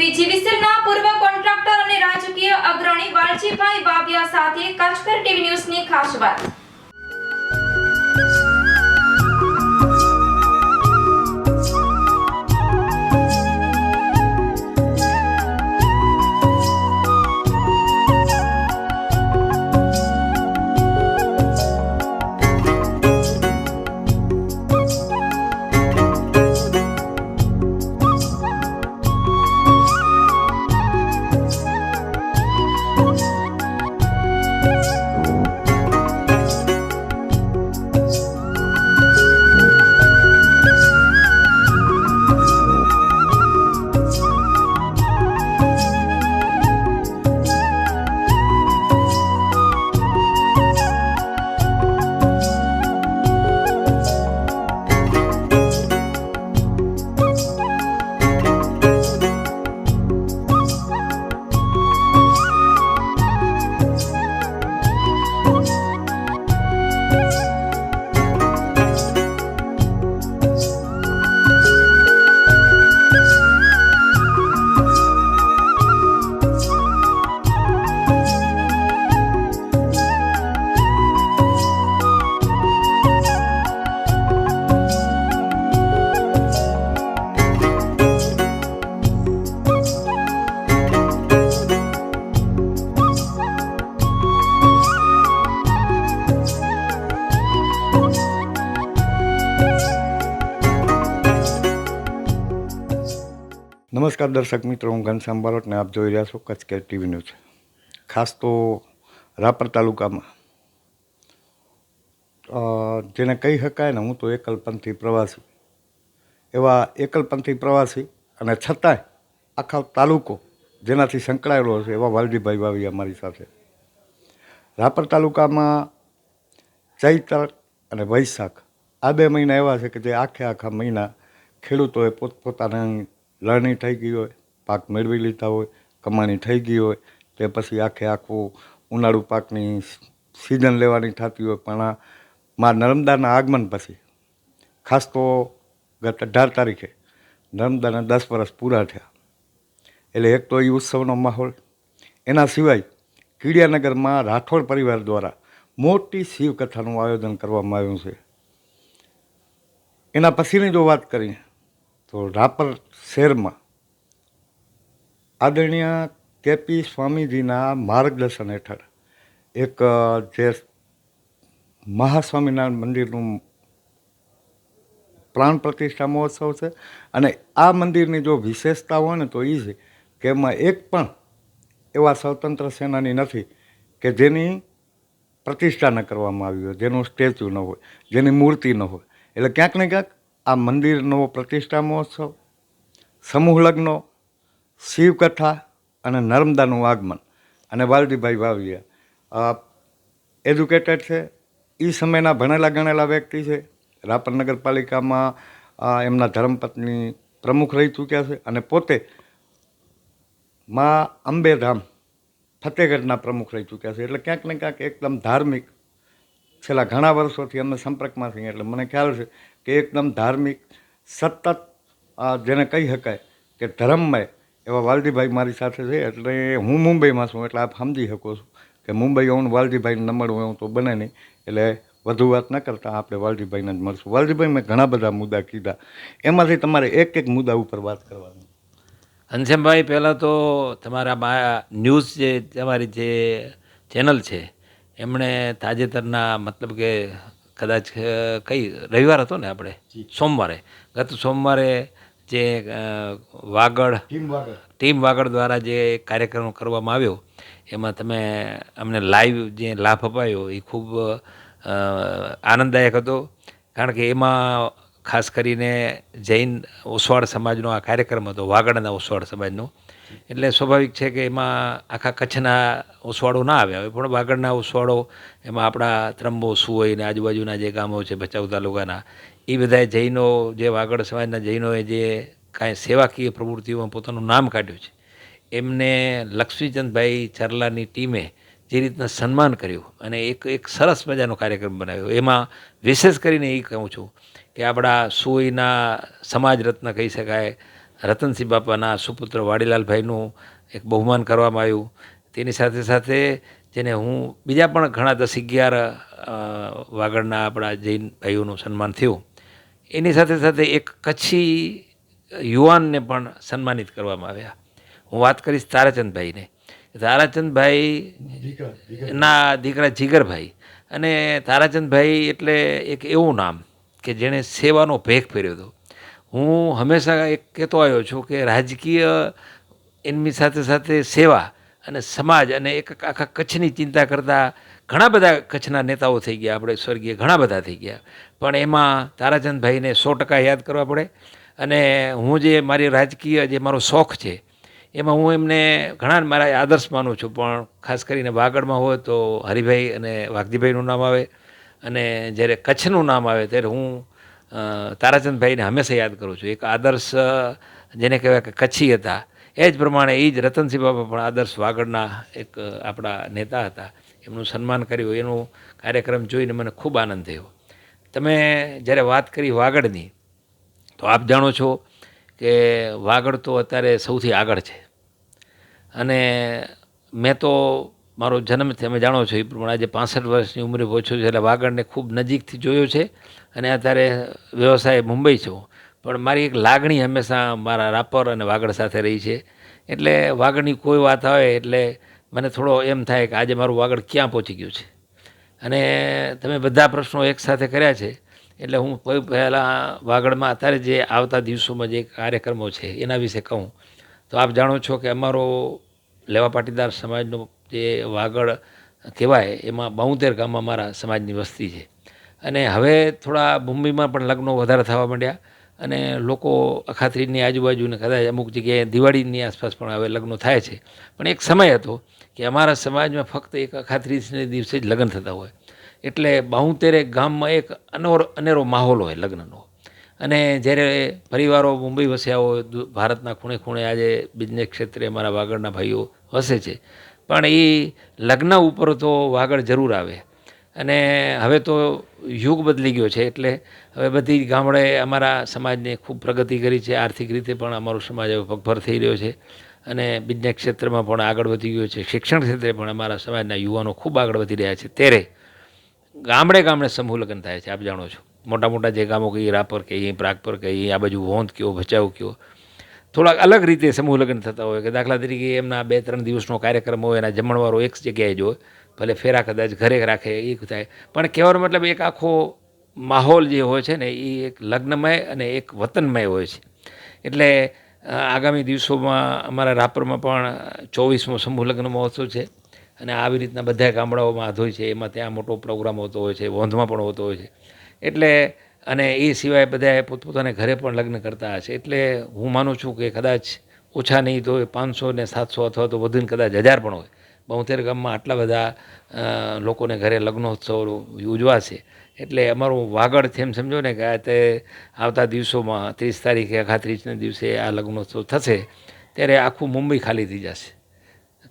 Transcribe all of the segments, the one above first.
પીજીવીસીએલના પૂર્વ કોન્ટ્રાક્ટર અને રાજકીય અગ્રણી વાલજીભાઈ બાબિયા સાથે કચ્છકર ટીવી ન્યૂઝની ખાસ વાત. નમસ્કાર દર્શક મિત્રો, હું ઘનશ્યામ બારોટ ને આપ જોઈ રહ્યા છો કચ્છ કે ટીવી ન્યૂઝ. ખાસ તો રાપર તાલુકામાં જેને કહી શકાય ને હું તો એકલપંથી પ્રવાસી. એવા એકલપંથી પ્રવાસી અને છતાંય આખા તાલુકો જેનાથી સંકળાયેલો છે એવા વાલજીભાઈ વાવી અમારી સાથે. રાપર તાલુકામાં ચૈત્ર અને વૈશાખ આ બે મહિના એવા છે કે જે આખે આખા મહિના ખેડૂતોએ પોતપોતાની લણણી થઈ ગઈ હોય, પાક મેળવી લીધા હોય, કમાણી થઈ ગઈ હોય, તે પછી આખે આખું ઉનાળુ પાકની સિઝન લેવાની થતી હોય. પણ માં નર્મદાના આગમન પછી, ખાસ તો ગત અઢાર તારીખે નર્મદાના દસ વર્ષ પૂરા થયા. એટલે એક તો એ ઉત્સવનો માહોલ. એના સિવાય કીડિયાનગરમાં રાઠોડ પરિવાર દ્વારા મોટી શિવકથાનું આયોજન કરવામાં આવ્યું છે. એના પછીની જો વાત કરીએ તો રાપર શહેરમાં આદરણીય કેપી સ્વામીજીના માર્ગદર્શન હેઠળ એક જે મહાસ્વામિનારાયણ મંદિરનું પ્રાણ પ્રતિષ્ઠા મહોત્સવ છે અને આ મંદિરની જો વિશેષતા હોય ને તો એ છે કે એમાં એક પણ એવા સ્વતંત્ર સેનાની નથી કે જેની પ્રતિષ્ઠા ન કરવામાં આવી હોય, જેનું સ્ટેચ્યુ ન હોય, જેની મૂર્તિ ન હોય. એટલે ક્યાંક ને ક્યાંક આ મંદિરનો પ્રતિષ્ઠા મહોત્સવ સમૂહ લગ્નો શિવકથા અને નર્મદાનું આગમન. અને વાલજીભાઈ વાવિયા એજ્યુકેટેડ છે. એ સમયના ભણેલા ગણેલા વ્યક્તિ છે. રાપર નગરપાલિકામાં એમના ધર્મપત્ની પ્રમુખ રહી ચૂક્યા છે અને પોતે માં અંબેધામ ફતેહગઢના પ્રમુખ રહી ચૂક્યા છે. એટલે ક્યાંક ને ક્યાંક એકદમ ધાર્મિક, છેલ્લા ઘણા વર્ષોથી અમે સંપર્કમાં છીએ. એટલે મને ખ્યાલ છે કે એકદમ ધાર્મિક સતત જેને કહી શકાય કે ધર્મમય એવા વાલજીભાઈ મારી સાથે છે. એટલે હું મુંબઈમાં છું, એટલે આપ સમજી શકો છો કે મુંબઈ હું વાલજીભાઈને ન મળું એવું તો બને નહીં. એટલે વધુ વાત ન કરતાં આપણે વાલજીભાઈને જ મળશું. વાલજીભાઈ મેં ઘણા બધા મુદ્દા કીધા. એમાંથી તમારે એક એક મુદ્દા ઉપર વાત કરવાની. ઘનશ્યામભાઈ, પહેલાં તો તમારા ન્યૂઝ જે તમારી જે ચેનલ છે, એમણે તાજેતરના મતલબ કે કદાચ કઈ રવિવાર હતો ને આપણે? સોમવારે. ગત સોમવારે જે વાગડ ટીમ વાગડ. દ્વારા જે કાર્યક્રમ કરવામાં આવ્યો એમાં તમે અમને લાઈવ જે લાભ અપાયો એ ખૂબ આનંદદાયક હતો. કારણ કે એમાં ખાસ કરીને જૈન ઓસવાડ સમાજનો આ કાર્યક્રમ હતો વાગડના ઓસવાડ સમાજનો. એટલે સ્વાભાવિક છે કે એમાં આખા કચ્છના ઓસવાળો ના આવ્યા હોય. પણ વાગડના ઓસવાડો એમાં આપણા ત્રંબો સુઓઈ ને આજુબાજુના જે ગામો છે, ભચાઉ તાલુકાના, એ બધા જૈનો, જે વાગડ સમાજના જૈનોએ જે કાંઈ સેવાકીય પ્રવૃત્તિઓમાં પોતાનું નામ કાઢ્યું છે, એમને લક્ષ્મીચંદભાઈ ચરલાની ટીમે જે રીતના સન્માન કર્યું અને એક એક સરસ મજાનો કાર્યક્રમ બનાવ્યો. એમાં વિશેષ કરીને એ કહું છું કે આપણા સુઈના સમાજ રત્ન કહી શકાય રતનસિંહ બાપાના સુપુત્ર વાડીલાલભાઈનું એક બહુમાન કરવામાં આવ્યું. તેની સાથે સાથે જેને હું બીજા પણ ઘણા દસ અગિયાર વાગડના આપણા જૈન ભાઈઓનું સન્માન થયું. એની સાથે સાથે એક કચ્છી યુવાનને પણ સન્માનિત કરવામાં આવ્યા. હું વાત કરીશ તારાચંદભાઈને. તારાચંદભાઈ ના દીકરા જીગરભાઈ. અને તારાચંદભાઈ એટલે એક એવું નામ કે જેણે સેવાનો ભેખ ફેર્યો હતો. હું હંમેશા એક કહેતો આવ્યો છું કે રાજકીય એમની સાથે સાથે સેવા અને સમાજ અને એક આખા કચ્છની ચિંતા કરતા ઘણા બધા કચ્છના નેતાઓ થઈ ગયા, આપણે સ્વર્ગીય ઘણા બધા થઈ ગયા. પણ એમાં તારાચંદભાઈને સો ટકા યાદ કરવા પડે અને હું જે મારી રાજકીય જે મારો શોખ છે, એમાં હું એમને ઘણા મારા આદર્શ માનું છું. પણ ખાસ કરીને વાગડમાં હોય તો હરિભાઈ અને વાઘજીભાઈનું નામ આવે અને જ્યારે કચ્છનું નામ આવે ત્યારે હું તારાચંદભાઈને હંમેશા યાદ કરું છું. એક આદર્શ જેને કહેવાય કે કચ્છી હતા. એ જ પ્રમાણે એ જ રતનસિંહ બાબા પણ આદર્શ વાગડના એક આપણા નેતા હતા. એમનું સન્માન કર્યું. એનું કાર્યક્રમ જોઈને મને ખૂબ આનંદ થયો. તમે જ્યારે વાત કરી વાગડની, તો આપ જાણો છો કે વાગડ તો અત્યારે સૌથી આગળ છે. અને મેં તો મારો જન્મ તમે જાણો છો એ પ્રમાણે આજે પાસઠ વર્ષની ઉંમરે પહોંચ્યો છે એટલે વાગડને ખૂબ નજીકથી જોયો છે અને અત્યારે વ્યવસાય મુંબઈ છું. પણ મારી એક લાગણી હંમેશા મારા રાપર અને વાગડ સાથે રહી છે. એટલે વાગડની કોઈ વાત આવે એટલે મને થોડો એમ થાય કે આજે મારું વાગડ ક્યાં પહોંચી ગયું છે. અને તમે બધા પ્રશ્નો એકસાથે કર્યા છે, એટલે હું પહેલાં વાગડમાં અત્યારે જે આવતા દિવસોમાં જે કાર્યક્રમો છે એના વિશે કહું. તો આપ જાણો છો કે અમારો લેવા પાટીદાર સમાજનો જે વાગડ કહેવાય, એમાં બાઉતેર ગામમાં મારા સમાજની વસ્તી છે. અને હવે થોડા મુંબઈમાં પણ લગ્નો વધારે થવા માંડ્યા અને લોકો અખાત્રીજની આજુબાજુને કદાચ અમુક જગ્યાએ દિવાળીની આસપાસ પણ હવે લગ્નો થાય છે. પણ એક સમય હતો કે અમારા સમાજમાં ફક્ત એક અખાત્રીજને દિવસે જ લગ્ન થતા હોય. એટલે બાઉતેરે ગામમાં એક અનોર અનેરો માહોલ હોય લગ્નનો. અને જ્યારે પરિવારો મુંબઈ વસ્યા હોય ભારતના ખૂણે ખૂણે આજે બિઝનેસ ક્ષેત્રે અમારા વાગડના ભાઈઓ વસે છે પણ એ લગ્ન ઉપર તો વાગડ જરૂર આવે. અને હવે તો યુગ બદલી ગયો છે એટલે હવે બધી ગામડે અમારા સમાજને ખૂબ પ્રગતિ કરી છે, આર્થિક રીતે પણ અમારો સમાજ હવે પગભર થઈ રહ્યો છે. અને બિઝનેસ ક્ષેત્રમાં પણ આગળ વધી ગયો છે, શિક્ષણ ક્ષેત્રે પણ અમારા સમાજના યુવાનો ખૂબ આગળ વધી રહ્યા છે. ત્યારે ગામડે ગામડે સમૂહ લગ્ન થાય છે, આપ જાણો છો. મોટા મોટા જે ગામો કહીએ રાપર કહીએ પ્રાગપર કહીએ આ બાજુ વોંધ કયો, ભચાઉ કયો થોડાક અલગ રીતે સમૂહ લગ્ન થતા હોય કે દાખલા તરીકે એમના બે, ત્રણ દિવસનો કાર્યક્રમ હોય, એના જમણવારો એક જગ્યાએ જ ભલે ફેરા કદાચ ઘરે રાખે, એ થાય. પણ કહેવાનો મતલબ એક આખો માહોલ જે હોય છે ને, એ એક લગ્નમય અને એક વતનમય હોય છે. એટલે આગામી દિવસોમાં અમારા રાપરમાં પણ ચોવીસમો સમૂહ લગ્ન મહોત્સવ છે અને આવી રીતના બધા ગામડાઓમાં આધોઈ છે. એમાં ત્યાં મોટો પ્રોગ્રામ હોતો હોય છે, વોંધમાં પણ હોતો હોય છે. એટલે અને એ સિવાય બધા પોતપોતાને ઘરે પણ લગ્ન કરતા હશે. એટલે હું માનું છું કે કદાચ ઓછા નહીં તો પાંચસો ને સાતસો અથવા તો વધુને કદાચ હજાર પણ હોય. બોતેર ગામમાં આટલા બધા લોકોને ઘરે લગ્નોત્સવ ઉજવાશે. એટલે અમારું વાગડ એમ સમજો ને કે આ તે આવતા દિવસોમાં ત્રીસ તારીખે અખાત્રીસના દિવસે આ લગ્નોત્સવ થશે, ત્યારે આખું મુંબઈ ખાલી થઈ જશે.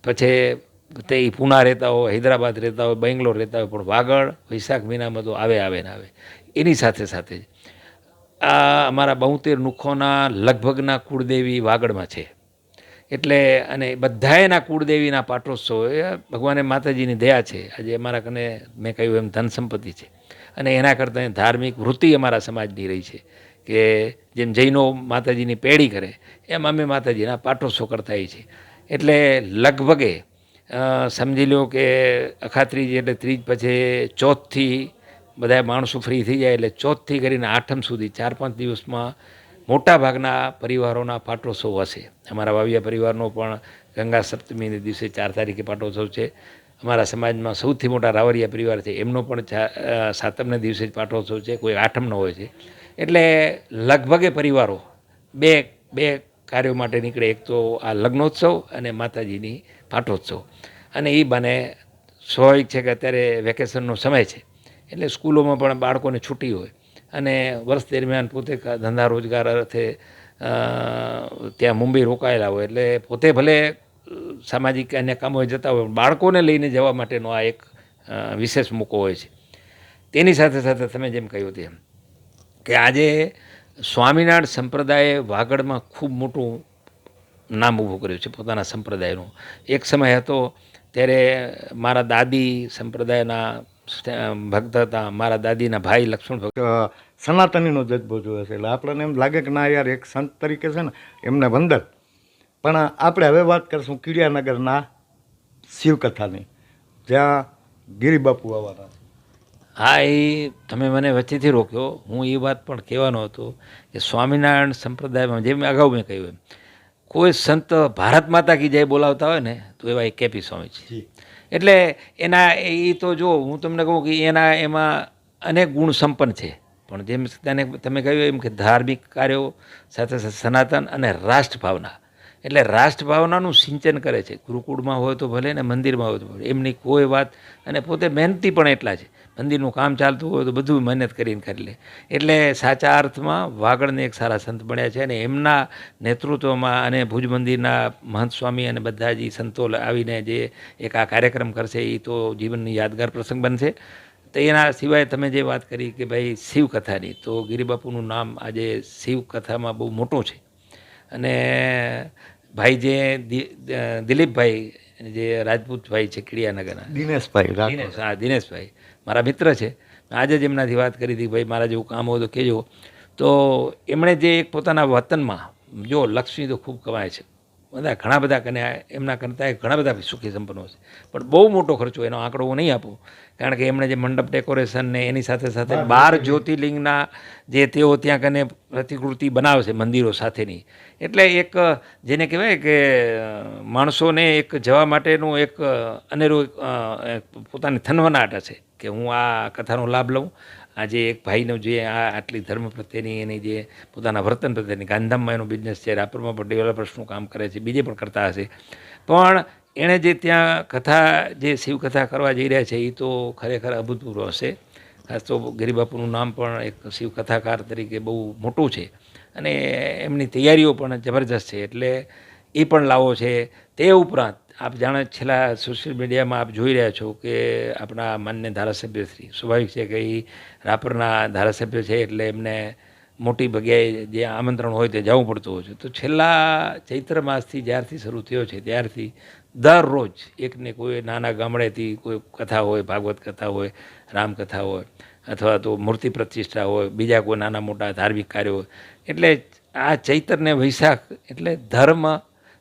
પછી તે પૂના રહેતા હોય, હૈદરાબાદ રહેતા હોય, બેંગ્લોર રહેતા હોય, પણ વાગડ, વૈશાખ મહિનામાં તો આવે આવે ને આવે. એની સાથે સાથે જ. આ અમારા બોતેર નુખોના લગભગના કુળદેવી વાગડમાં છે. એટલે અને બધાયના કુળદેવીના પાટોત્સવ, એ ભગવાને માતાજીની દયા છે. આજે અમારા કને મેં કહ્યું એમ ધન સંપત્તિ છે. અને એના કરતાં ધાર્મિક વૃત્તિ અમારા સમાજની રહી છે કે જેમ જૈનો માતાજીની પેઢી કરે, એમ અમે માતાજીના પાટોત્સવ કરતા છીએ. એટલે લગભગે સમજી લો કે અખાત્રીજ એટલે ત્રીજ, પછી ચોથથી બધા માણસો ફ્રી થઈ જાય એટલે ચોથથી કરીને આઠમ સુધી ચાર પાંચ દિવસમાં મોટા ભાગના પરિવારોના પાટોત્સવ હશે. અમારા વાવિયા પરિવારનો પણ ગંગા સપ્તમીને દિવસે ચાર તારીખે પાટોત્સવ છે. અમારા સમાજમાં સૌથી મોટા રાવરિયા પરિવાર છે. એમનો પણ સાતમને દિવસે જ પાટોત્સવ છે. કોઈ આઠમનો હોય છે. એટલે લગભગે પરિવારો બે બે કાર્યો માટે નીકળે. એક તો આ લગ્નોત્સવ અને માતાજીની પાટોત્સવ. અને એ બને સ્વાભાવિક છે કે અત્યારે વેકેશનનો સમય છે. એટલે સ્કૂલોમાં પણ બાળકોને છૂટી હોય. અને વર્ષ દરમિયાન પોતે ધંધા રોજગાર અર્થે ત્યાં મુંબઈ રોકાયેલા હોય. એટલે પોતે ભલે સામાજિક અન્ય કામોએ જતા હોય બાળકોને લઈને જવા માટેનો આ એક વિશેષ મોકો હોય છે. તેની સાથે સાથે તમે જેમ કહ્યું તેમ કે આજે સ્વામિનારાયણ સંપ્રદાયે વાગડમાં ખૂબ મોટું નામ ઊભું કર્યું છે પોતાના સંપ્રદાયનું. એક સમય હતો ત્યારે મારા દાદી સંપ્રદાયના ભક્ત હતા. મારા દાદીના ભાઈ લક્ષ્મણ ભક્ત. સનાતનીનો જજ્બો જોયો છે. એટલે આપણને એમ લાગે કે ના યાર એક સંત તરીકે છે ને એમને વંદન. પણ આપણે હવે વાત કરીશું કીડિયાનગરના શિવકથાની જ્યાં ગિરિબાપુ આવવાના. હા એ તમે મને વચ્ચેથી રોક્યો. હું એ વાત પણ કહેવાનો હતો કે સ્વામિનારાયણ સંપ્રદાયમાં જેમ અગાઉ મેં કહ્યું એમ કોઈ સંત ભારત માતા કી જય બોલાવતા હોય ને તો એવા એ કેપી સ્વામીજી. એટલે એના એ તો જો હું તમને કહું કે એના એમાં અનેક ગુણ સંપન્ન છે. પણ જેમ તેને તમે કહ્યું એમ કે ધાર્મિક કાર્યો સાથે સાથે સનાતન અને રાષ્ટ્રભાવના. એટલે રાષ્ટ્રભાવનાનું સિંચન કરે છે. ગુરુકુળમાં હોય તો ભલે ને મંદિરમાં હોય તો ભલે. એમની કોઈ વાત અને પોતે મહેનતી પણ એટલા છે. મંદિરનું કામ ચાલતું હોય તો બધું મહેનત કરીને કરી લે. એટલે સાચા અર્થમાં વાગડને એક સારા સંત બન્યા છે અને એમના નેતૃત્વમાં અને ભુજ મંદિરના મહંત સ્વામી અને બધા જે સંતો આવીને જે એક આ કાર્યક્રમ કરશે એ તો જીવનની યાદગાર પ્રસંગ બનશે. તો એના સિવાય તમે જે વાત કરી કે ભાઈ શિવકથાની તો ગિરિબાપુનું નામ આજે શિવકથામાં બહુ મોટું છે. અને ભાઈ જે દિલીપભાઈ જે રાજપૂતભાઈ છે કિડિયાનગરના. દિનેશભાઈ હા દિનેશભાઈ. મારા મિત્ર છે. આજે જ એમનાથી વાત કરી હતી ભાઈ મારા જેવું કામ હોય તો કહેજો. તો એમણે જે એક પોતાના વતનમાં, જો લક્ષ્મી તો ખૂબ કમાય છે. બધા ઘણા બધા કને એમના કરતાં ઘણા બધા સુખી સંપન્નો છે. પણ બહુ મોટો ખર્ચો એનો આંકડો હું નહીં આપું. કારણ કે એમણે જે મંડપ ડેકોરેશન ને એની સાથે સાથે બાર જ્યોતિર્લિંગના જે તેઓ ત્યાં કને પ્રતિકૃતિ બનાવે છે મંદિરો સાથેની. એટલે એક જેને કહેવાય કે માણસોને એક જવા માટેનું એક અનેરું પોતાની થનવનાટ હશે કે હું આ કથાનો લાભ લઉં. આજે એક ભાઈનો જે આ આટલી ધર્મ પ્રત્યેની એની જે પોતાના વર્તન પ્રત્યેની ગાંધામમાં એનો બિઝનેસ છે, રાપરમાં પણ ડેવલપર્સનું કામ કરે છે, બીજે પણ કરતા હશે. પણ એણે જે ત્યાં કથા, જે શિવકથા કરવા જઈ રહ્યા છે એ તો ખરેખર અભૂતપૂર્વ હશે. ખાસ તો ગિરિબાપુનું નામ પણ એક શિવકથાકાર તરીકે બહુ મોટું છે. અને એમની તૈયારીઓ પણ જબરજસ્ત છે. એટલે એ પણ લાવો છે. તે ઉપરાંત આપ જાણે છેલ્લા સોશિયલ મીડિયામાં આપ જોઈ રહ્યા છો કે આપણા માન્ય ધારાસભ્ય શ્રી, સ્વાભાવિક છે કે એ રાપરના ધારાસભ્ય છે એટલે એમને મોટી જગ્યાએ જે આમંત્રણ હોય તે જવું પડતું હોય છે. તો છેલ્લા ચૈત્ર માસથી જ્યારથી શરૂ થયો છે, ત્યારથી દરરોજ એકને કોઈ નાના ગામડેથી કોઈ કથા હોય, ભાગવત કથા હોય, રામકથા હોય, અથવા તો મૂર્તિ પ્રતિષ્ઠા હોય, બીજા કોઈ નાના મોટા ધાર્મિક કાર્યો હોય, એટલે આ ચૈત્રને વૈશાખ એટલે ધર્મ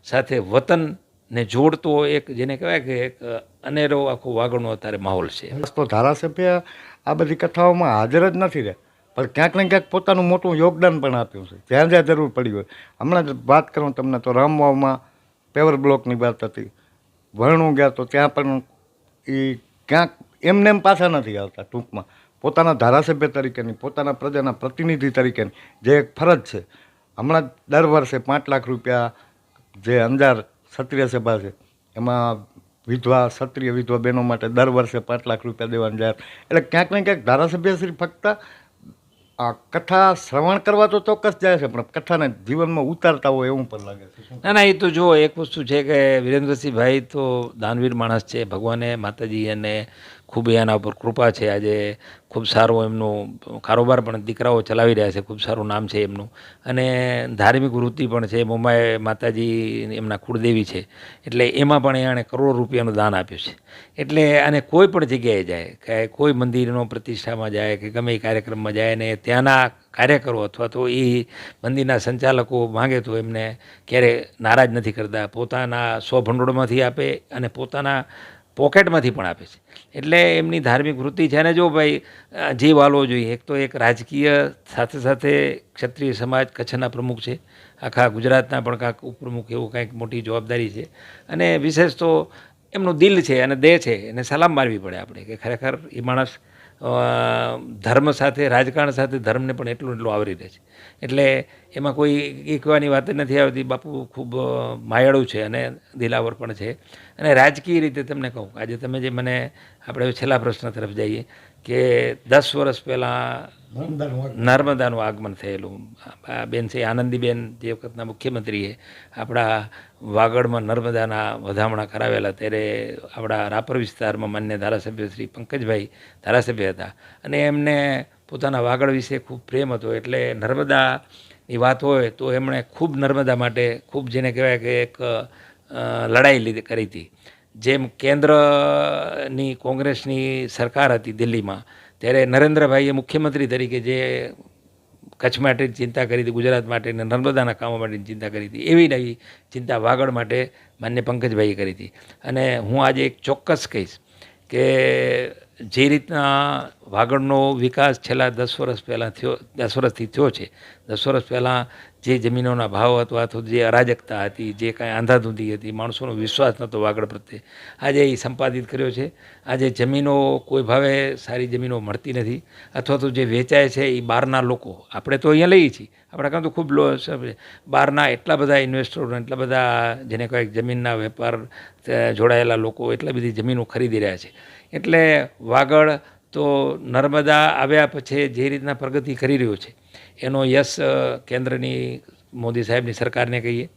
સાથે વતનને જોડતો એક જેને કહેવાય કે એક અનેરો આખો વાગણો અત્યારે માહોલ છે. તો ધારાસભ્ય આ બધી કથાઓમાં હાજર જ નથી રહે પણ ક્યાંક ને ક્યાંક પોતાનું મોટું યોગદાન પણ આપ્યું છે. જ્યાં જ્યાં જરૂર પડી હોય. હમણાં વાત કરું તમને તો રામવાવમાં પેવર બ્લોકની વાત હતી. વરણું ગયા તો ત્યાં પણ એ ક્યાંક એમને એમ પાછા નથી આવતા ટૂંકમાં. પોતાના ધારાસભ્ય તરીકેની, પોતાના પ્રજાના પ્રતિનિધિ તરીકેની જે એક ફરજ છે. હમણાં દર વર્ષે પાંચ લાખ રૂપિયા જે અંજાર ક્ષત્રિય સભા છે. એમાં વિધવા, ક્ષત્રિય વિધવા બહેનો માટે દર વર્ષે પાંચ લાખ રૂપિયા દેવાની જાહેર. એટલે ક્યાંક ને ક્યાંક ધારાસભ્ય શ્રી ફક્ત આ કથા શ્રવણ કરવા તો ચોક્કસ જાય છે, પણ કથાને જીવનમાં ઉતારતા હોય એવું પણ લાગે છે. ના ના, એ તો જો એક વસ્તુ છે કે વિરેન્દ્રસિંહભાઈ તો દાનવીર માણસ છે, ભગવાને માતાજી અને ખૂબ એના ઉપર કૃપા છે. આજે ખૂબ સારો એમનું કારોબાર પણ દીકરાઓ ચલાવી રહ્યા છે. ખૂબ સારું નામ છે એમનું. અને ધાર્મિક વૃત્તિ પણ છે. મુંબઈ માતાજી એમના કુળદેવી છે. એટલે એમાં પણ એણે કરોડો રૂપિયાનું દાન આપ્યું છે. એટલે અને કોઈ પણ જગ્યાએ જાય, કે કોઈ મંદિરનો પ્રતિષ્ઠામાં જાય, કે ગમે એ કાર્યક્રમમાં જાય ને ત્યાંના કાર્યકરો અથવા તો એ મંદિરના સંચાલકો માંગે તો એમને ક્યારે નારાજ નથી કરતા. પોતાના સો ભંડોળમાંથી આપે અને પોતાના પોકેટમાંથી પણ આપે છે. એટલે એમની ધાર્મિક વૃત્તિ છે. ને જો ભાઈ જીવ આલવો જોઈએ, એક તો એક રાજકીય, સાથે સાથે ક્ષત્રિય સમાજ કચ્છના પ્રમુખ છે. આખા ગુજરાતના પણ કાંઈક ઉપપ્રમુખ એવું કાંઈક મોટી જવાબદારી છે. અને વિશેષ તો એમનું દિલ છે અને દેહ છે, એને સલામ મારવી પડે આપણે, કે ખરેખર એ માણસ ધર્મ સાથે, રાજકારણ સાથે ધર્મને પણ એટલું એટલું આવરી રહે છે. એટલે એમાં કોઈ એ કહેવાની વાત નથી આવતી. બાપુ ખૂબ માયાળું છે અને દિલાવર પણ છે. અને રાજકીય રીતે તમને કહું, આજે તમે જે મને, આપણે છેલ્લા પ્રશ્ન તરફ જઈએ કે દસ વર્ષ પહેલાં નર્મદાનું આગમન. થયેલું. આ બેન છે, આનંદીબેન, જે વખતના મુખ્યમંત્રીએ આપણા વાગડમાં નર્મદાના વધામણા કરાવેલા, ત્યારે આપણા રાપર વિસ્તારમાં માન્ય ધારાસભ્ય શ્રી પંકજભાઈ ધારાસભ્ય હતા. અને એમને પોતાના વાગડ વિશે ખૂબ પ્રેમ હતો. એટલે નર્મદાની વાત હોય તો એમણે ખૂબ નર્મદા માટે ખૂબ જેને કહેવાય કે એક લડાઈ લીધી, કરી હતી. જેમ કેન્દ્રની કોંગ્રેસની સરકાર હતી દિલ્હીમાં, ત્યારે નરેન્દ્રભાઈએ મુખ્યમંત્રી તરીકે જે કચ્છ માટે ચિંતા કરી હતી, ગુજરાત માટે અને નર્મદાના કામો માટે ચિંતા કરી હતી, એવી નવી ચિંતા વાગડ માટે માન્ય પંકજભાઈએ કરી હતી. અને હું આજે એક ચોક્કસ કહીશ કે જે રીતના વાગડનો વિકાસ છેલ્લા દસ વર્ષ પહેલાં થયો, દસ વર્ષથી થયો છે, દસ વર્ષ પહેલાં જે જમીનોના ભાવ હતો અથવા જે અરાજકતા હતી, જે કાંઈ આંધાધૂંધી હતી, માણસોનો વિશ્વાસ નહોતો વાગડ પ્રત્યે. આજે એ સંપાદિત કર્યો છે. આજે જમીનો કોઈ ભાવે સારી જમીનો મળતી નથી. અથવા તો જે વેચાય છે એ બહારના લોકો. આપણે તો અહીંયા લઈએ છીએ. આપણા કાં તો ખૂબ લો બહારના એટલા બધા ઇન્વેસ્ટરો એટલા બધા જેને કહે જમીનના વેપાર જોડાયેલા લોકો એટલી બધી જમીનો ખરીદી રહ્યા છે. એટલે વાગડ તો નર્મદા આવ્યા પછી જે રીતના પ્રગતિ કરી રહ્યો છે, એનો યશ કેન્દ્રની મોદી સાહેબની સરકારને કહીએ,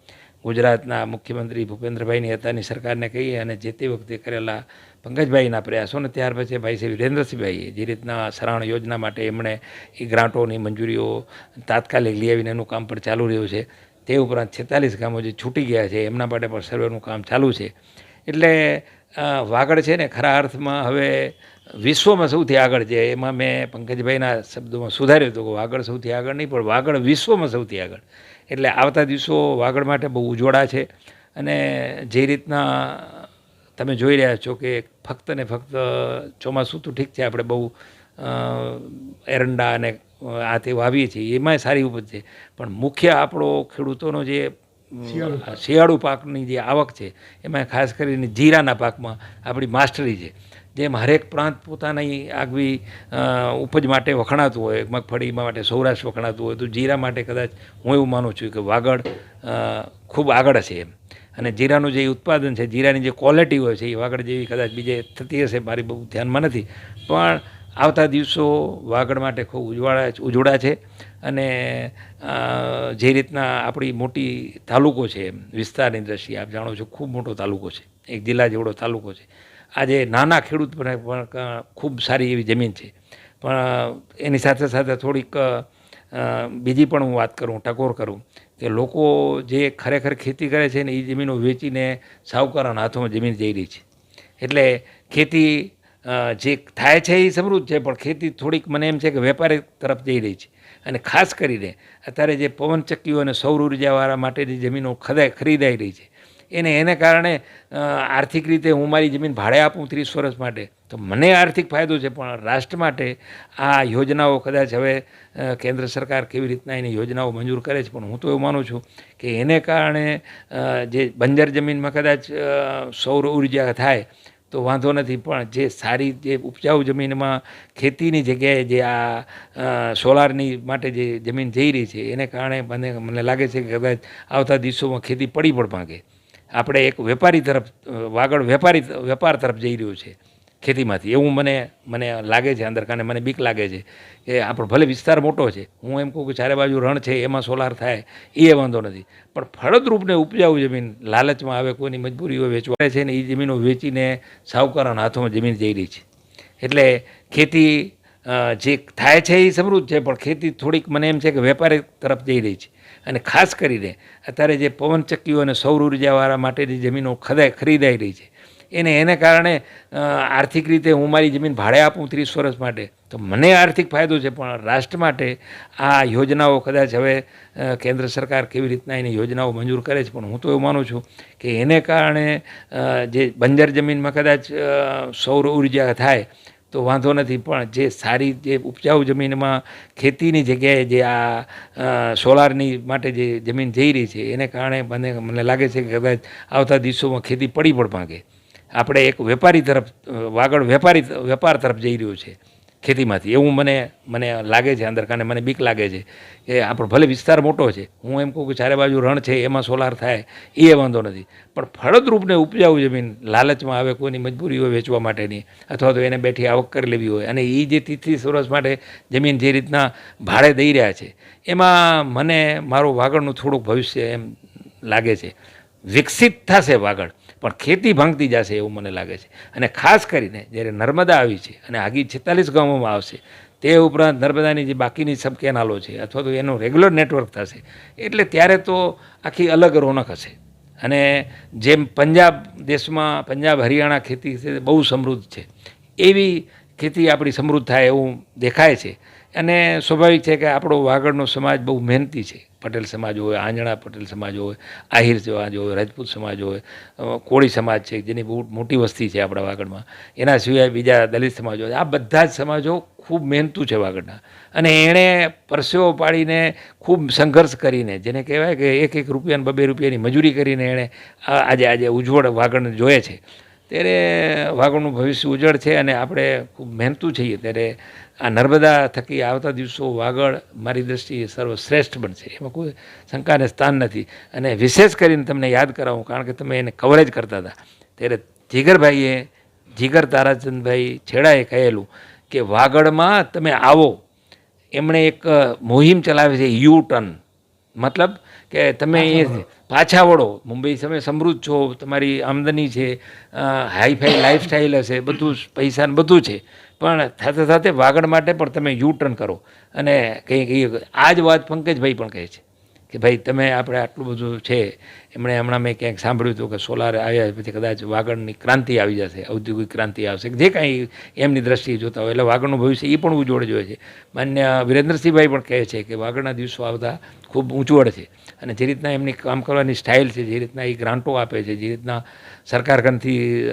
ગુજરાતના મુખ્યમંત્રી ભૂપેન્દ્રભાઈની હતાની સરકારને કહીએ અને જે તે વખતે કરેલા પંકજભાઈના પ્રયાસો ને ત્યાર પછી ભાઈ શ્રી વિરેન્દ્રસિંહભાઈએ જે રીતના સરાહણ યોજના માટે એમણે એ ગ્રાન્ટોની મંજૂરીઓ તાત્કાલિક લઈ આવીને એનું કામ પણ ચાલુ રહ્યું છે. તે ઉપરાંત છેતાલીસ ગામો જે છૂટી ગયા છે, એમના માટે પણ સર્વેનું કામ ચાલુ છે. એટલે વાગડ છે ને ખરા અર્થમાં હવે વિશ્વમાં સૌથી આગળ છે. એમાં મેં પંકજભાઈના શબ્દોમાં સુધાર્યું હતું કે વાગડ સૌથી આગળ નહીં, પણ વાગડ વિશ્વમાં સૌથી આગળ. એટલે આવતા દિવસો વાગડ માટે બહુ ઉજોડા છે. અને જે રીતના તમે જોઈ રહ્યા છો કે ફક્ત ને ફક્ત ચોમાસું તો ઠીક છે, આપણે બહુ એરંડા અને આ તે વાવીએ છીએ, એમાંય સારી ઉપજ છે. પણ મુખ્ય આપણો ખેડૂતોનો જે શિયાળુ પાકની જે આવક છે, એમાં ખાસ કરીને જીરાના પાકમાં આપણી માસ્ટરી છે, જેમ હરેક પ્રાંત પોતાની આગવી ઉપજ માટે વખણાતું હોય, મગફળી માટે સૌરાષ્ટ્ર વખણાતું હોય, તો જીરા માટે કદાચ હું એવું માનું છું કે વાગડ ખૂબ આગળ છે એમ. અને જીરાનું જે ઉત્પાદન છે, જીરાની જે ક્વોલિટી હોય છે, એ વાગડ જેવી કદાચ બીજે થતી હશે, મારી બહુ ધ્યાનમાં નથી. પણ આવતા દિવસો વાગડ માટે ખૂબ ઉજવાળા, ઉજવડા છે. અને જે રીતના આપણી મોટી તાલુકો છે એમ, વિસ્તારની દ્રષ્ટિએ આપ જાણો છો ખૂબ મોટો તાલુકો છે. એક જિલ્લા જેવડો તાલુકો છે. આજે નાના ખેડૂત પણ ખૂબ સારી એવી જમીન છે. પણ, એની સાથે સાથે થોડીક બીજી પણ હું વાત કરું, ટકોર કરું, કે લોકો જે ખરેખર ખેતી કરે છે ને એ જમીનો વેચીને સાહુકારોના હાથોમાં જમીન જઈ રહી છે. એટલે ખેતી જે થાય છે એ સમૃદ્ધ છે, પણ ખેતી થોડીક મને એમ છે કે વેપારી તરફ જઈ રહી છે. અને ખાસ કરીને અત્યારે જે પવનચક્કીઓ અને સૌર ઉર્જાવાળા માટેની જમીનો ખદાય ખરીદાઈ રહી છે, એને એને કારણે આર્થિક રીતે હું મારી જમીન ભાડે આપું ત્રીસ વર્ષ માટે, તો મને આર્થિક ફાયદો છે, પણ રાષ્ટ્ર માટે આ યોજનાઓ કદાચ હવે કેન્દ્ર સરકાર કેવી રીતના એની યોજનાઓ મંજૂર કરે છે, પણ હું તો એવું માનું છું કે એને કારણે જે બંજર જમીનમાં કદાચ સૌર ઊર્જા થાય તો વાંધો નથી, પણ જે સારી જે ઉપજાઉ જમીનમાં ખેતીની જગ્યાએ જે આ સોલારની માટે જે જમીન જઈ રહી છે, એને કારણે મને મને લાગે છે કે કદાચ આવતા દિવસોમાં ખેતી પડી પણ માંગે આપણે એક વેપારી તરફ વાગડ વેપારી, વેપાર તરફ જઈ રહ્યું છે. ખેતીમાંથી. એવું મને મને લાગે છે અંદર કારણે મને બીક લાગે છે કે આપણો ભલે વિસ્તાર મોટો છે, હું એમ કહું કે ચારે બાજુ રણ છે, એમાં સોલાર થાય, એ વાંધો નથી. પણ ફળદ્રુપ ને ઉપજાઉ જમીન લાલચમાં આવે, કોઈની મજબૂરીઓ વેચવા છે ને એ જમીનો વેચીને સાહુકારોના હાથોમાં જમીન જઈ રહી છે. એટલે ખેતી જે થાય છે એ સમૃદ્ધ છે, પણ ખેતી થોડીક મને એમ છે કે વેપારી તરફ જઈ રહી છે. અને ખાસ કરીને અત્યારે જે પવનચક્કીઓ અને સૌર ઉર્જાવાળા માટેની જમીનો ખદાય ખરીદાઈ રહી છે એને એને કારણે આર્થિક રીતે હું મારી જમીન ભાડે આપું ત્રીસ વર્ષ માટે. તો મને આર્થિક ફાયદો છે, પણ રાષ્ટ્ર માટે આ યોજનાઓ કદાચ હવે કેન્દ્ર સરકાર કેવી રીતના એની યોજનાઓ મંજૂર કરે છે, પણ હું તો એવું માનું છું કે એને કારણે જે બંજર જમીનમાં કદાચ સૌર ઊર્જા થાય, તો વાંધો નથી. પણ જે સારી, જે ઉપજાઉ જમીનમાં ખેતીની જગ્યાએ જે આ સોલારની માટે જે જમીન જઈ રહી છે, એને કારણે મને મને લાગે છે કે કદાચ આવતા દિવસોમાં ખેતી પડી પણ માંગે આપણે એક વેપારી તરફ વાગડ વેપારી, વેપાર તરફ જઈ રહ્યું છે ખેતીમાંથી. એવું મને મને લાગે છે અંદર, કારણે મને બીક લાગે છે કે આપણો ભલે વિસ્તાર મોટો છે, હું એમ કહું કે ચારે બાજુ રણ છે, એમાં સોલાર થાય, એ વાંધો નથી. પણ ફળદરૂપને ઉપજાઉ જમીન લાલચમાં આવે, કોઈની મજબૂરી હોય વેચવા માટેની, અથવા તો એને બેઠી આવક કરી લેવી હોય, અને એ જે ત્રીસ વર્ષ માટે જમીન જે રીતના ભાડે દઈ રહ્યા છે, એમાં મને મારું વાગડનું થોડુંક ભવિષ્ય એમ લાગે છે. વિકસિત થશે વાગડ. પણ ખેતી ભાંગતી જશે એવું મને લાગે છે. અને ખાસ કરીને જ્યારે નર્મદા આવી છે અને આગી છેતાલીસ ગામોમાં આવશે, તે ઉપરાંત નર્મદાની જે બાકીની સબ કેનાલો છે અથવા તો એનું રેગ્યુલર નેટવર્ક થશે, એટલે ત્યારે તો આખી અલગ રોનક હશે. અને જેમ પંજાબ દેશમાં, પંજાબ હરિયાણા ખેતી બહુ સમૃદ્ધ છે. એવી ખેતી આપણી સમૃદ્ધ થાય એવું દેખાય છે. અને સ્વાભાવિક છે કે આપણો વાગડનો સમાજ બહુ મહેનતી છે. પટેલ સમાજ હોય, આંજણા પટેલ સમાજ હોય, આહિર સમાજ હોય, રાજપૂત સમાજ હોય કોળી સમાજ છે, જેની બહુ મોટી વસ્તી છે આપણા વાગડમાં. એના સિવાય બીજા દલિત સમાજ આ બધા જ સમાજો ખૂબ મહેનતું છે વાગડના. અને એણે પરસેવો પાડીને ખૂબ સંઘર્ષ કરીને, જેને કહેવાય કે એક એક રૂપિયા ને બબે રૂપિયાની મજૂરી કરીને એણે આજે આજે ઉજ્જવળ વાગડને જોયે છે. ત્યારે વાગડનું ભવિષ્ય ઉજ્જવળ છે અને આપણે ખૂબ મહેનતું છીએ. ત્યારે આ નર્મદા થકી આવતા દિવસો વાગડ મારી દ્રષ્ટિએ સર્વશ્રેષ્ઠ બનશે. એમાં કોઈ શંકાને સ્થાન નથી. અને વિશેષ કરીને તમને યાદ કરાવું કારણ કે તમે એને કવરેજ કરતા હતા. ત્યારે જીગરભાઈએ જીગર તારાચંદભાઈ છેડાએ કહેલું કે વાગડમાં તમે આવો. એમણે એક મુહિમ ચલાવી છે યુ ટર્ન. મતલબ કે તમે એ પાછા વળો. મુંબઈ તમે સમૃદ્ધ છો, તમારી આમદની છે હાઈફાઈ લાઈફસ્ટાઈલ હશે, બધું પૈસા ને બધું છે. પણ સાથે સાથે વાગડ માટે પણ તમે યુ ટર્ન કરો. અને કંઈ કંઈ આ જ વાત પંકજભાઈ પણ કહે છે. કે ભાઈ, તમે આપણે આટલું બધું છે. એમણે હમણાં મેં ક્યાંક સાંભળ્યું હતું કે સોલાર આવ્યા પછી કદાચ વાગડની ક્રાંતિ આવી જશે, ઔદ્યોગિક ક્રાંતિ આવશે. જે કાંઈ એમની દ્રષ્ટિએ જોતા હોય, એટલે વાગડનું ભવિષ્ય એ પણ ઉજ્જવળ જોઈએ છે. માન્ય વિરેન્દ્રસિંહભાઈ પણ કહે છે કે વાગડના દિવસો આવતા ખૂબ ઊંચવળ છે. અને જે રીતના એમની કામ કરવાની સ્ટાઇલ છે, જે રીતના એ ગ્રાન્ટો આપે છે, જે રીતના સરકાર કંથી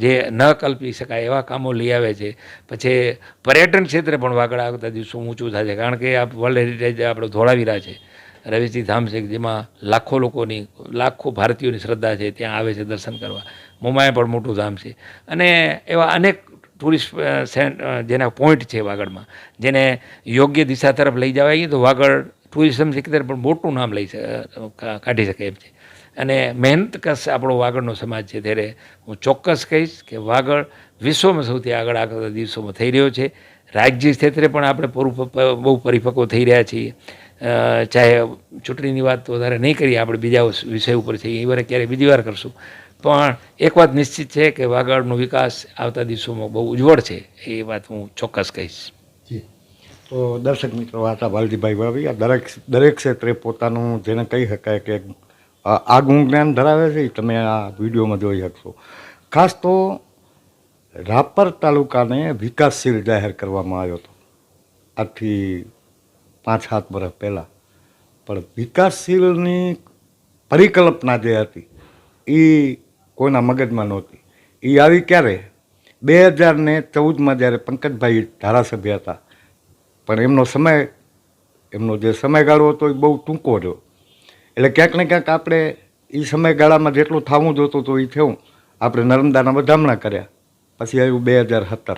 જે ન કલ્પી શકાય એવા કામો લઈ આવે છે. પછી પર્યટન ક્ષેત્રે પણ વાગડ આવતા દિવસો ઊંચું થાય છે. કારણ કે આ વર્લ્ડ હેરિટેજ આપણો ધોળાવીરા છે. રવેચી ધામ છે, જેમાં લાખો લોકોની, લાખો ભારતીયોની શ્રદ્ધા છે, ત્યાં આવે છે દર્શન કરવા. મુંબઈ પણ મોટું ધામ છે. અને એવા અનેક ટુરિસ્ટ જેના પોઈન્ટ છે વાગડમાં, જેને યોગ્ય દિશા તરફ લઈ જવાય તો વાગડ ટુરિઝમ સેક્ટર પણ મોટું નામ લઈ કાઢી શકે એમ છે. અને મહેનત કશ આપણો વાગડનો સમાજ છે, ત્યારે હું ચોક્કસ કહીશ કે વાગડ વિશ્વમાં સૌથી આગળ આગળ દિવસોમાં થઈ રહ્યો છે. રાજ્ય ક્ષેત્રે પણ આપણે પૂરું બહુ પરિપક્વ થઈ રહ્યા છીએ. ચાહે ચૂંટણીની વાત વધારે નહીં કરીએ, આપણે બીજા વિષય ઉપર છે એ વારે ક્યારેય બીજી વાર કરશું. પણ એક વાત નિશ્ચિત છે કે વાગડનો વિકાસ આવતા દિવસોમાં બહુ ઉજ્જવળ છે, એ વાત હું ચોક્કસ કહીશ. તો દર્શક મિત્રો હતા વાલજીભાઈ ભાવી આ દરેક દરેક ક્ષેત્રે પોતાનું જેને કહી શકાય કે આગવું જ્ઞાન ધરાવે છે, એ તમે આ વિડીયોમાં જોઈ શકશો. ખાસ તો રાપર તાલુકાને વિકાસશીલ જાહેર કરવામાં આવ્યો હતો. આજથી પાંચ સાત વર્ષ પહેલાં. પણ વિકાસશીલની પરિકલ્પના જે હતી એ કોઈના મગજમાં નહોતી. એ આવી ક્યારે? બે હજાર ને ચૌદમાં જ્યારે પંકજભાઈ ધારાસભ્ય હતા. પણ એમનો સમય, એમનો જે સમયગાળો હતો એ બહુ ટૂંકો રહ્યો. એટલે ક્યાંક ને ક્યાંક આપણે એ સમયગાળામાં જેટલું થવું જોતું હતું એ થયું. આપણે નર્મદાના વધામણા કર્યા. પછી આવ્યું બે હજાર સત્તર.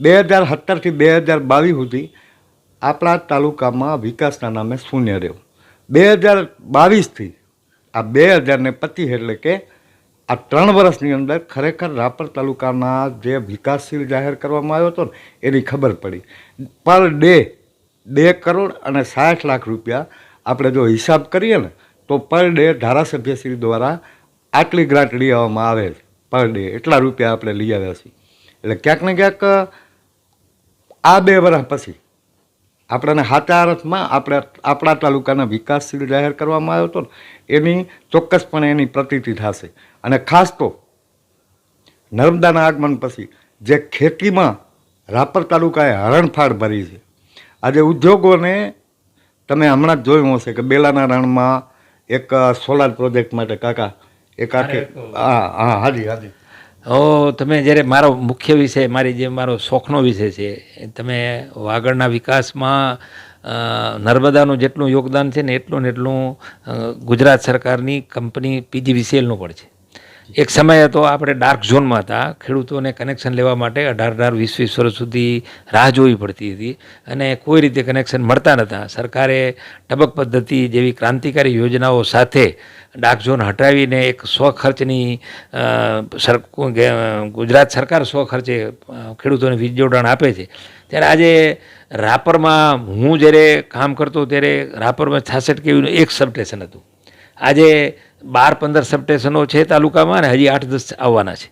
બે હજાર સત્તરથી બે હજાર બાવીસ સુધી આપણા તાલુકામાં વિકાસના નામે શૂન્ય રહ્યો. બે હજાર બાવીસથી આ બે હજારને પચીસ એટલે કે આ ત્રણ વર્ષની અંદર ખરેખર રાપર તાલુકાના જે વિકાસશીલ જાહેર કરવામાં આવ્યો હતો ને, એની ખબર પડી. પર ડે, બે કરોડ અને સાઠ લાખ રૂપિયા આપણે જો હિસાબ કરીએ ને, તો પર ડે ધારાસભ્યશ્રી દ્વારા આટલી ગ્રાન્ટ લઈ આવવામાં આવે પર ડે એટલા રૂપિયા આપણે લઈ આવ્યા છીએ. એટલે ક્યાંક ને ક્યાંક, આ બે વર્ષ પછી આપણને સાચા અર્થમાં આપણે આપણા તાલુકાના વિકાસશીલ જાહેર કરવામાં આવ્યો હતો ને એની ચોક્કસપણે એની પ્રતીતિ થશે. અને ખાસ તો નર્મદાના આગમન પછી જે ખેતીમાં રાપર તાલુકાએ હરણફાળ ભરી છે. આજે ઉદ્યોગોને તમે હમણાં જ જોયું હશે કે બેલાના રણમાં એક સોલાર પ્રોજેક્ટ માટે કાકા એક આખી હા હા હાજી હાજી. ઓ તમે જ્યારે મારો મુખ્ય વિષય, મારી જે મારો શોખનો વિષય છે તમે વાગડના વિકાસમાં નર્મદાનું જેટલું યોગદાન છે ને એટલું ને એટલું ગુજરાત સરકારની કંપની પીજીવીસીએલનું પણ છે. એક સમય હતો આપણે ડાર્ક ઝોનમાં હતા. ખેડૂતોને કનેક્શન લેવા માટે અઢાર અઢાર, વીસ વીસ વર્ષ સુધી રાહ જોવી પડતી હતી અને કોઈ રીતે કનેક્શન મળતા નહોતા. સરકારે ટબક પદ્ધતિ જેવી ક્રાંતિકારી યોજનાઓ સાથે ડાર્ક ઝોન હટાવીને એક સ્વખર્ચની સર ગુજરાત સરકાર સ્વખર્ચે ખેડૂતોને વીજ જોડાણ આપે છે. ત્યારે આજે રાપરમાં હું જ્યારે કામ કરતો ત્યારે રાપરમાં છાસઠ કેવીનું એક સબસ્ટેશન હતું. આજે બાર પંદર સબસ્ટેશનો છે તાલુકામાં અને હજી આઠ દસ આવવાના છે.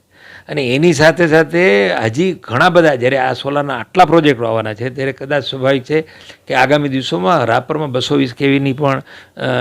અને એની સાથે સાથે હજી ઘણા બધા, જ્યારે આ સોલારના આટલા પ્રોજેક્ટો આવવાના છે, ત્યારે કદાચ સ્વાભાવિક છે કે આગામી દિવસોમાં રાપરમાં બસો વીસ કેવીની પણ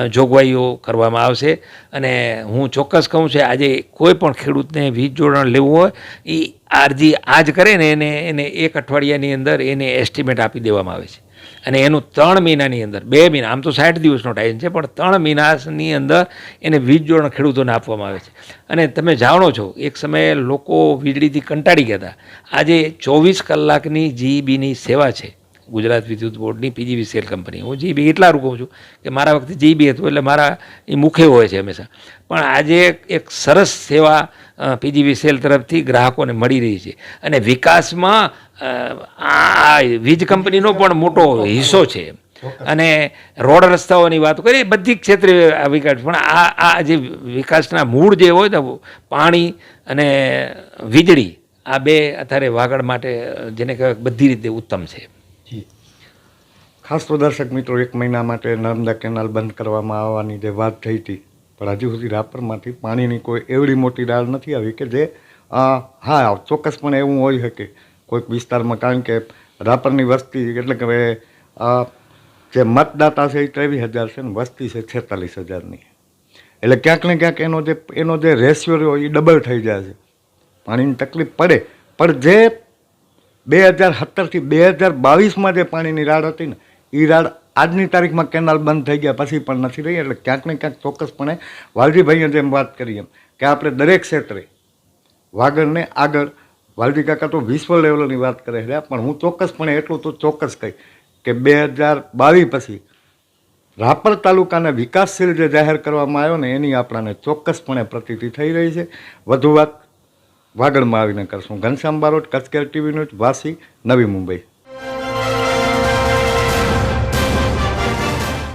જોગવાઈઓ કરવામાં આવશે. અને હું ચોક્કસ કહું છું, આજે કોઈ પણ ખેડૂતને વીજ જોડાણ લેવું હોય એ અરજી આજ કરે ને એને એને એક અઠવાડિયાની અંદર એને એસ્ટિમેટ આપી દેવામાં આવે છે. અને એનું ત્રણ મહિનાની અંદર, બે મહિના, આમ તો સાઠ દિવસનો ટાઈમ છે, પણ ત્રણ મહિનાની અંદર એને વીજ જોડાણ ખેડૂતોને આપવામાં આવે છે. અને તમે જાણો છો, એક સમયે લોકો વીજળીથી કંટાળી ગયા હતા. આજે ચોવીસ કલાકની જીઈબીની સેવા છે. ગુજરાત વિદ્યુત બોર્ડની પીજીવીસીએલ કંપની. હું જીબી એટલા રૂકું છું કે મારા વખતે જીબી હતું, એટલે મારા એ મુખે હોય છે હંમેશા. પણ આજે એક સરસ સેવા પીજીવીસીએલ તરફથી ગ્રાહકોને મળી રહી છે. અને વિકાસમાં આ વીજ કંપનીનો પણ મોટો હિસ્સો છે. અને રોડ રસ્તાઓની વાત કરીએ બધી જ ક્ષેત્રે આ વિકાસ. પણ આ આ જે વિકાસના મૂળ જે હોય ને પાણી અને વીજળી આ બે અત્યારે વાગડ માટે જેને કહેવાય બધી રીતે ઉત્તમ છે. જી. ખાસ તો દર્શક મિત્રો એક મહિના માટે નર્મદા કેનાલ બંધ કરવામાં આવવાની જે વાત થઈ હતી પણ હજુ સુધી રાપરમાંથી પાણીની કોઈ એવડી મોટી ડાળ નથી આવી કે જે હા ચોક્કસપણે એવું હોઈ શકે. કોઈક વિસ્તારમાં કારણ કે રાપરની વસ્તી એટલે કે હવે, જે મતદાતા છે એ ત્રેવીસ હજાર છે ને વસ્તી છે છેતાલીસ હજારની. એટલે ક્યાંક ને ક્યાંક એનો જે એનો જે રેશિયો રહ્યો એ ડબલ થઈ જાય છે. પાણીની તકલીફ પડે. પણ જે બે હજાર સત્તરથી બે હજાર બાવીસમાં જે પાણીની રાડ હતી ને એ રાડ આજની તારીખમાં કેનાલ બંધ થઈ ગયા પછી પણ નથી રહી. એટલે ક્યાંક ને ક્યાંક ચોક્કસપણે વાલજીભાઈએ જેમ વાત કરી એમ કે આપણે દરેક ક્ષેત્રે વાગડને આગળ વાલજી કાકા તો વિશ્વ લેવલની વાત કરે છે પણ હું ચોક્કસપણે એટલું તો ચોક્કસ કહી કે બે હજાર બાવીસ પછી રાપર તાલુકાને વિકાસશીલ જે જાહેર કરવામાં આવ્યો ને, એની આપણાને ચોક્કસપણે પ્રતીતિ થઈ રહી છે. વધુ વાત વાગડમાં આવીને કરશું. ઘનશ્યામ બારોટ કચકેર ટીવી ન્યૂઝ, વાસી, નવી મુંબઈ.